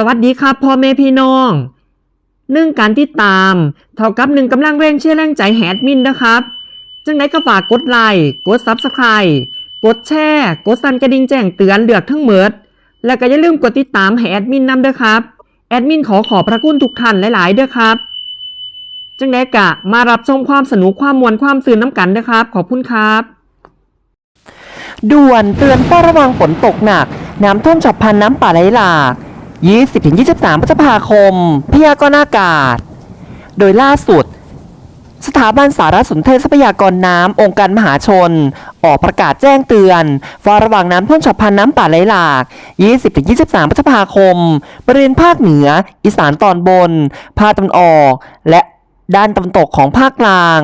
สวัสดีครับพ่อแม่พี่น้องหนึ่งการติดตาม เท่ากับหนึ่งกำลังแรงเชื่อแรงใจแฮดมินนะครับ จังไดก็ฝากกดไลค์กดซับสไคร b ์กดแชร์กดสั่นกระดิ่งแจ้งเตือนเลือกทั้งเมิดแล้วก็อย่าลืมกดติดตามให้แอดมินนำด้วยครับ แอดมินขอขอบพระคุณทุกท่านหลายๆเด้วยครับ จังไดกะมารับชมความสนุกความมวลความสื่นน้ำกันนะครับ ขอบคุณครับ ด่วนเตือนเฝ้าระวังฝนตกหนัก น้ำท่วมฉับพลันน้ำป่าไหลหลาก 20-23 พฤษภาคม พยากรณ์อากาศ โดยล่าสุด สถาบันสารสนเทศทรัพยากรน้ำองค์การมหาชน ออกประกาศแจ้งเตือนเฝ้าระวังน้ำท่วมฉับพลันน้ำป่าไหลหลาก 20-23 พฤษภาคม บริเวณภาคเหนือ อีสานตอนบน ภาคตะวันออก และด้านตะวันตกของภาคกลาง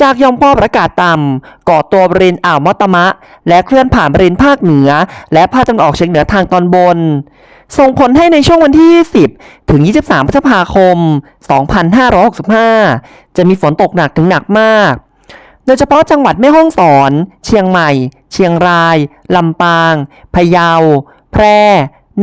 จากยอมความกาศอากาศต่ำก่อตัวบริเวณอ่าวมอตมะ และเคลื่อนผ่านบริเวณภาคเหนือ และภาคตะวันออกเฉียงเหนือทางตอนบน ส่งผลให้ในช่วงวันที่ 20 ถึง 23 พฤษภาคม 2565 จะมีฝนตกหนักถึงหนักมาก โดยเฉพาะจังหวัดแม่ฮ่องสอน เชียงใหม่ เชียงราย ลำปาง พะเยา แพร่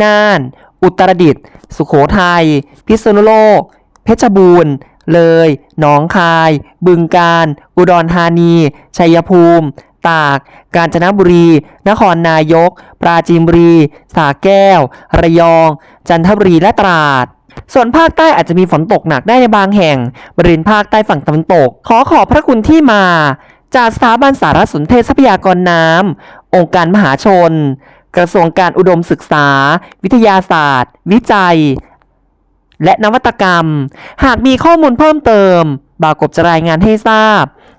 น่าน อุตรดิตถ์ สุโขทัย พิษณุโลก เพชรบูรณ์ เลย หนองคาย บึงกาฬ อุดรธานี ชัยภูมิ ตาก กาญจนบุรี นครนายก ปราจีนบุรีสระแก้ว ระยอง จันทบุรี และตราด ส่วนภาคใต้อาจจะมีฝนตกหนักได้ในบางแห่ง บริเวณภาคใต้ฝั่งตะวันตก ขอขอบพระคุณที่มา จากสถาบันสารสนเทศทรัพยากรน้ำ องค์การมหาชน กระทรวงการอุดมศึกษา วิทยาศาสตร์ วิจัย และนวัตกรรม หากมีข้อมูลเพิ่มเติม บากบจะรายงานให้ทราบ